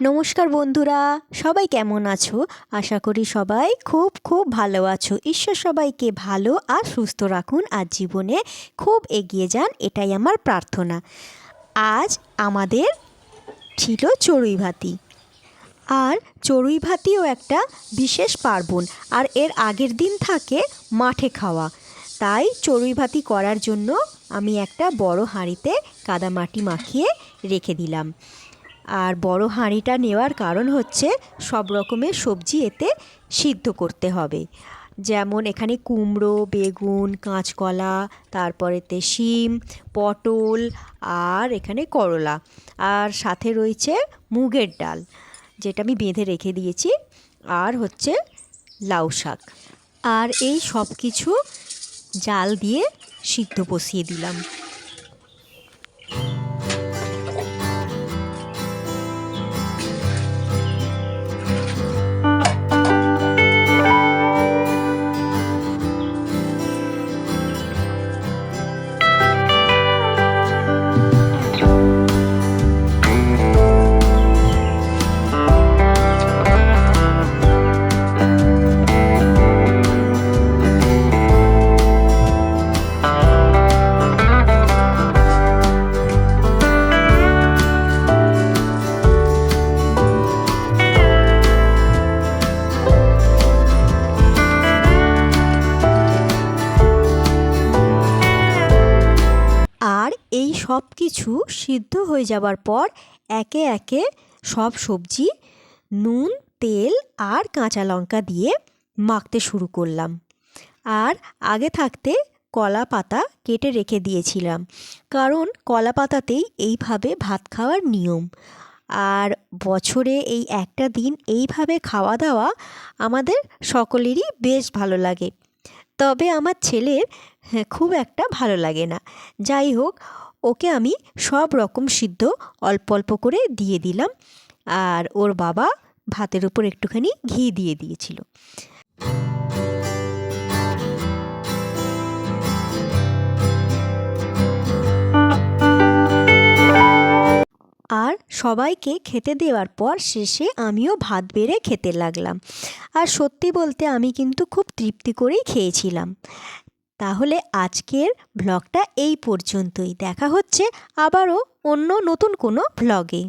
নমস্কার বন্ধুরা, সবাই কেমন আছো? আশা করি সবাই খুব খুব ভালো আছো। ঈশ্বর সবাইকে ভালো আর সুস্থ রাখুন আর জীবনে খুব এগিয়ে যান, এটাই আমার প্রার্থনা। আজ আমাদের ছিল চড়ুই ভাতি। আর চড়ুই ভাতিও একটা বিশেষ পার্বণ, আর এর আগের দিন থাকে মাঠে খাওয়া। তাই চড়ুই ভাতি করার জন্য আমি একটা বড় হাঁড়িতে কাদামাটি মাখিয়ে রেখে দিলাম। আর বড় হাঁড়িটা নেওয়ার কারণ হচ্ছে সব রকমের সবজি এতে সিদ্ধ করতে হবে। যেমন এখানে কুমড়ো, বেগুন, কাঁচকলা তারপরেতে শিম, পটল আর এখানে করলা। আর সাথে রয়েছে মুগের ডাল, যেটা আমি বেঁধে রেখে দিয়েছি। আর হচ্ছে লাউ শাক। আর এই সব কিছু জাল দিয়ে সিদ্ধ বসিয়ে দিলাম। এই সব কিছু সিদ্ধ হয়ে যাবার পর একে একে সব সবজি, নুন, তেল আর কাঁচা লঙ্কা দিয়ে মাখতে শুরু করলাম। আর আগে থাকতে কলা পাতা কেটে রেখে দিয়েছিলাম, কারণ কলা পাতাতেই এইভাবে ভাত খাওয়ার নিয়ম। আর বছরে এই একটা দিন এইভাবে খাওয়া দাওয়া আমাদের সকলেরই বেশ ভালো লাগে। তবে আমার ছেলের হ্যাঁ, খুব একটা ভালো লাগে না। যাই হোক ওকে আমি সব রকম সিদ্ধ অল্প অল্প করে দিয়ে দিলাম। আর ওর বাবা ভাতের উপর একটুখানি ঘি দিয়ে দিয়েছিল। সবাইকে খেতে দেওয়ার পর শেষে আমিও ভাত বেড়ে খেতে লাগলাম। আর সত্যি বলতে আমি কিন্তু খুব তৃপ্তি করেই খেয়েছিলাম। তাহলে আজকের ব্লগটা এই পর্যন্তই। দেখা হচ্ছে আবারও অন্য নতুন কোনো ভ্লগে